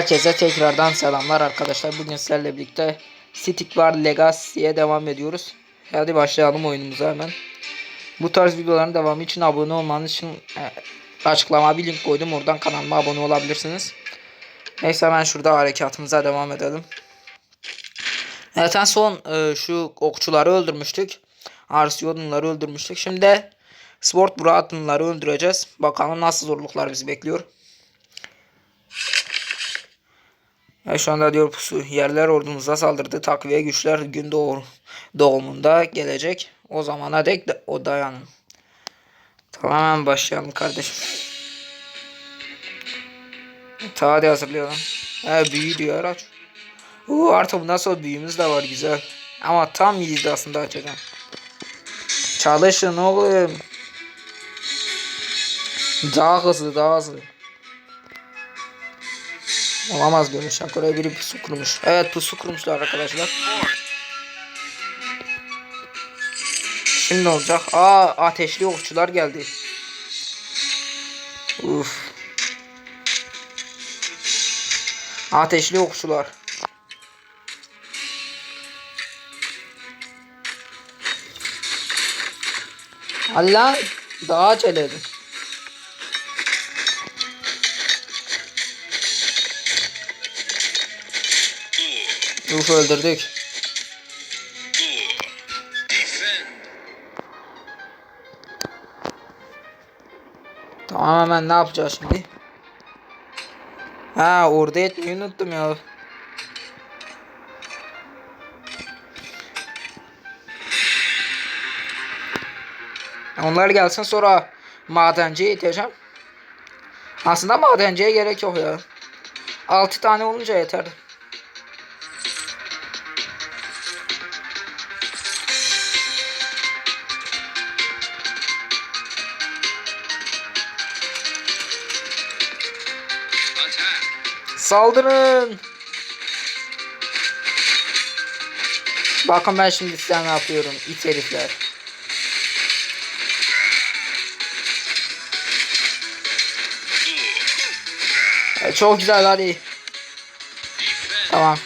Herkese tekrardan selamlar arkadaşlar. Bugün sizlerle birlikte Stick War Legacy'ye devam ediyoruz. Hadi başlayalım oyunumuza hemen. Bu tarz videoların devamı için abone olmanız için e, açıklama bir link koydum. Oradan kanalıma abone olabilirsiniz. Neyse hemen şurada harekatımıza devam edelim. Evet en son e, şu okçuları öldürmüştük. Arsiyonları öldürmüştük. Şimdi de Sport Braton'ları öldüreceğiz. Bakalım nasıl zorluklar bizi bekliyor. Ya şu anda diyor pusu yerler ordumuza saldırdı. Takviye güçler gün doğumunda gelecek. O zamana dek de o dayanın. Tamamen başlayalım kardeşim. Ta hadi hazırlayalım. He büyü diyor aç. Oo, artık bundan sonra büyümüz de var güzel. Ama tam aslında açacağım. Çalışın oğlum. Daha hızlı daha hızlı. Olamaz böyle şakaya biri pusu kurmuş. Evet pusu kurmuşlar arkadaşlar. Şimdi olacak. Aa ateşli okçular geldi. Uf. Ateşli okçular. Allah daha acele. Uf öldürdük. Tamam hemen ne yapacağız şimdi? Ha orada etmeyi unuttum ya. Onlar gelsin sonra madenciye iteceğim. Aslında madenciye gerek yok ya. 6 tane olunca yeter. Saldırın. Bakın ben şimdi size ne yapıyorum it herifler. Evet, çok güzel hadi. Tamam.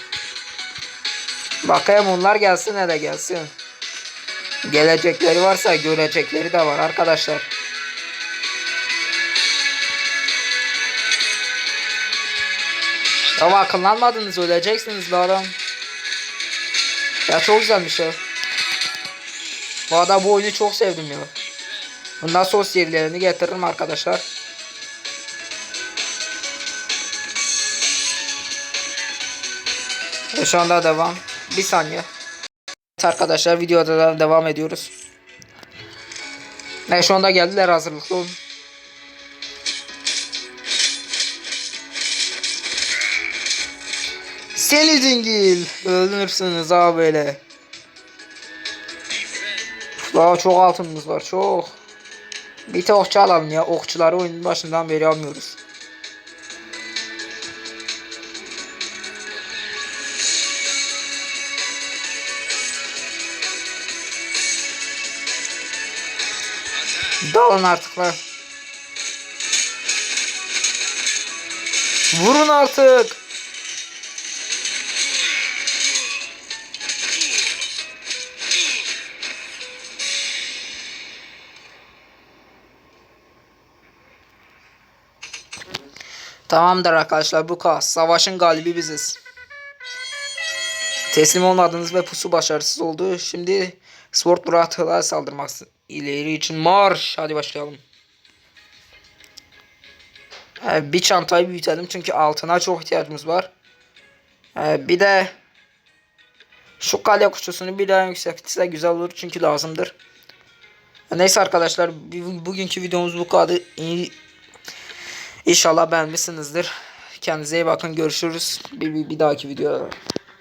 Bakayım onlar gelsin ne de gelsin. Gelecekleri varsa görecekleri de var arkadaşlar. Ya akıllanmadınız öleceksiniz adam. Ya çok güzelmiş ya. Bu arada bu oyunu çok sevdim ya. Bundan sonra serilerini getiririm arkadaşlar. Ve şu anda devam. Bir saniye. Evet arkadaşlar videoda da devam ediyoruz. Ne şu anda geldiler hazırlıklı olun. Seni dingil. Öldürürsünüz abi böyle. Daha çok altınımız var çok. Bir tek okçu alalım ya. Okçuları oyunun başından beri almıyoruz. Dalın artık lan. Vurun artık. Tamamdır arkadaşlar bu kadar. Savaşın galibi biziz. Teslim olmadınız ve pusu başarısız oldu. Şimdi Sword Brother'a saldırmak ileri için marş. Hadi başlayalım. Ee, bir çantayı büyütelim çünkü altına çok ihtiyacımız var. Ee, bir de şu kale kuşusunu bir daha yükseltirse güzel olur çünkü lazımdır. Neyse arkadaşlar bugünkü videomuz bu kadar. İnşallah beğenmişsinizdir. Kendinize iyi bakın. Görüşürüz. Bir, bir, bir dahaki videoda.